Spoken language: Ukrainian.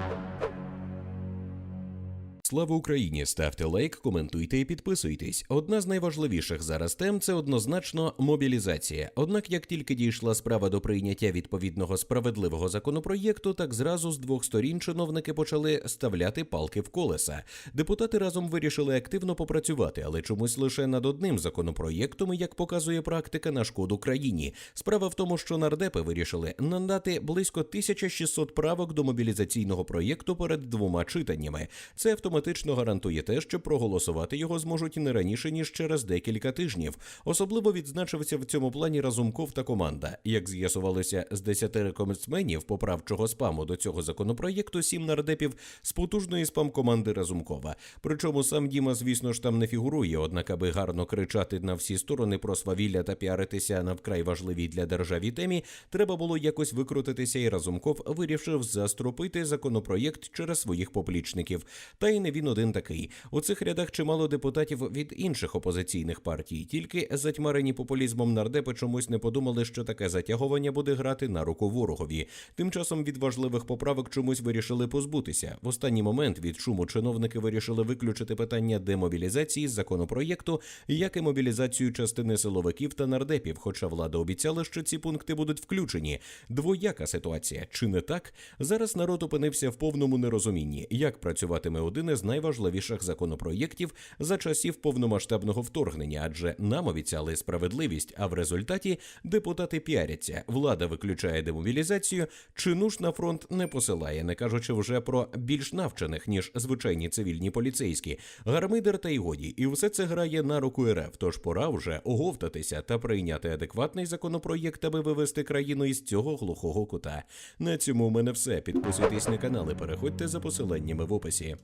Thank you. Слава Україні! Ставте лайк, коментуйте і підписуйтесь. Одна з найважливіших зараз тем це однозначно мобілізація. Однак, як тільки дійшла справа до прийняття відповідного справедливого законопроєкту, так зразу з двох сторін чиновники почали ставляти палки в колеса. Депутати разом вирішили активно попрацювати, але чомусь лише над одним законопроєктом, як показує практика, на шкоду країні. Справа в тому, що нардепи вирішили надати близько 1600 правок до мобілізаційного проєкту перед двома читаннями. Це автоматично гарантує те, що проголосувати його зможуть не раніше ніж через декілька тижнів. Особливо відзначився в цьому плані Разумков та команда. Як з'ясувалося з 10 рекомендсменів поправчого спаму до цього законопроєкту, сім нардепів з потужної спам-команди Разумкова. Причому сам Діма, звісно ж, там не фігурує. Однак, аби гарно кричати на всі сторони про свавілля та піаритися на вкрай важливій для державі темі, треба було якось викрутитися, і Разумков вирішив застропити законопроєкт через своїх поплічників. Та й не він один такий. У цих рядах чимало депутатів від інших опозиційних партій. Тільки затьмарені популізмом нардепи чомусь не подумали, що таке затягування буде грати на руку ворогові. Тим часом від важливих поправок чомусь вирішили позбутися. В останній момент від шуму чиновники вирішили виключити питання демобілізації з законопроєкту, як і мобілізацію частини силовиків та нардепів. Хоча влада обіцяла, що ці пункти будуть включені. Двояка ситуація, чи не так? Зараз народ опинився в повному нерозумінні, як працюватиме один із найважливіших законопроєктів за часів повномасштабного вторгнення, адже нам обіцяли справедливість, а в результаті депутати піаряться. Влада виключає демобілізацію, чину ж на фронт не посилає, не кажучи вже про більш навчених ніж звичайні цивільні поліцейські, гармидер та й годі. І все це грає на руку РФ. Тож пора вже оговтатися та прийняти адекватний законопроєкт, аби вивести країну із цього глухого кута. На цьому у мене все. Підписуйтесь на канал і переходьте за посиланнями в описі.